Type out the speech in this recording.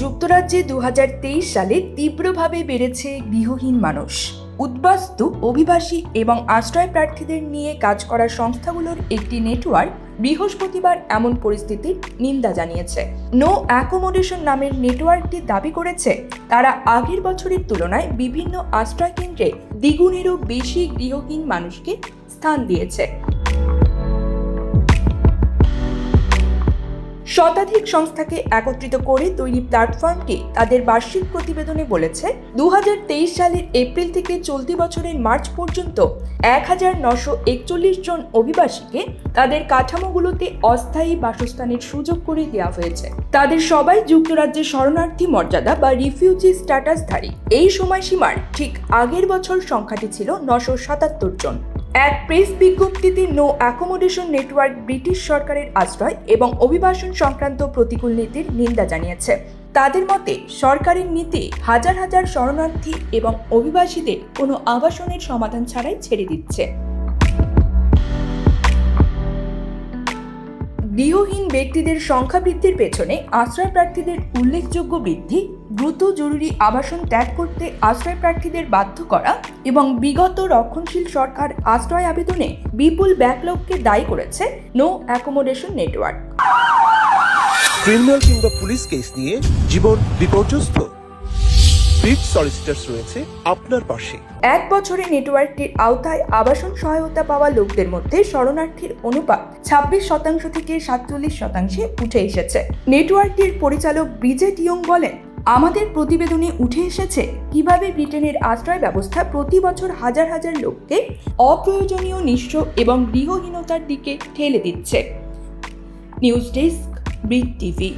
যুক্তরাজ্যে দু হাজার তেইশ সালে তীব্রভাবে বেড়েছে গৃহহীন মানুষ। উদ্বাস্তু, অভিবাসী এবং আশ্রয় প্রার্থীদের নিয়ে কাজ করা সংস্থাগুলোর একটি নেটওয়ার্ক বৃহস্পতিবার এমন পরিস্থিতির নিন্দা জানিয়েছে। নো অ্যাকোমোডেশন নামের নেটওয়ার্কটি দাবি করেছে, তারা আগের বছরের তুলনায় বিভিন্ন আশ্রয় কেন্দ্রে দ্বিগুণেরও বেশি গৃহহীন মানুষকে স্থান দিয়েছে। শতাধিক সংস্থাকে একত্রিত করে তৈরি প্ল্যাটফর্মটি তাদের বার্ষিক প্রতিবেদনে বলেছে, দুহাজার তেইশ সালের এপ্রিল থেকে চলতি বছরের মার্চ পর্যন্ত এক হাজার নশো একচল্লিশ জন অভিবাসীকে তাদের কাঠামোগুলোতে অস্থায়ী বাসস্থানের সুযোগ করে দেওয়া হয়েছে। তাদের সবাই যুক্তরাজ্যের শরণার্থী মর্যাদা বা রিফিউজি স্ট্যাটাসধারী। এই সময়সীমার ঠিক আগের বছর সংখ্যাটি ছিল নশো সাতাত্তর জন। এক প্রেস বিজ্ঞপ্তিতে নো অ্যাকোমোডেশন নেটওয়ার্ক ব্রিটিশ সরকারের আশ্রয় এবং অভিবাসন সংক্রান্ত প্রতিকূল নীতির নিন্দা জানিয়েছে। তাদের মতে, সরকারের নীতি হাজার হাজার শরণার্থী এবং অভিবাসীদের কোনো আবাসনের সমাধান ছাড়াই ছেড়ে দিচ্ছে। গৃহহীন ব্যক্তিদের সংখ্যা বৃদ্ধির পেছনে আশ্রয় প্রার্থীদের উল্লেখযোগ্য বৃদ্ধি দ্রুত জরুরি আবাসন ত্যাগ করতে আশ্রয় প্রার্থীদের বাধ্য করা এবং বিগত রক্ষণশীল সরকার আশ্রয় আবেদনে বিপুল ব্যাকলগকে দায়ী করেছে নো অ্যাকোমোডেশন নেটওয়ার্ক। ক্রিমিনাল কিংবা পুলিশ কেস নিয়ে জীবন বিপর্যস্ত। ব্রিজ সলিসিটার্স রয়েছে আপনার পাশে। এক বছরে নেটওয়ার্কটির আওতায় আবাসন সহায়তা পাওয়া লোকদের মধ্যে শরণার্থীর অনুপাত ছাব্বিশ শতাংশ থেকে সাতচল্লিশ শতাংশে উঠে এসেছে। নেটওয়ার্কটির পরিচালক ব্রিজেট ইয়ং বলেন আমাদের প্রতিবেদনে উঠে এসেছে কীভাবে ব্রিটেনের আশ্রয় ব্যবস্থা প্রতি বছর হাজার হাজার লোককে অপ্রয়োজনীয় নিঃস্ব এবং গৃহহীনতার দিকে ঠেলে দিচ্ছে। News desk, Brit TV.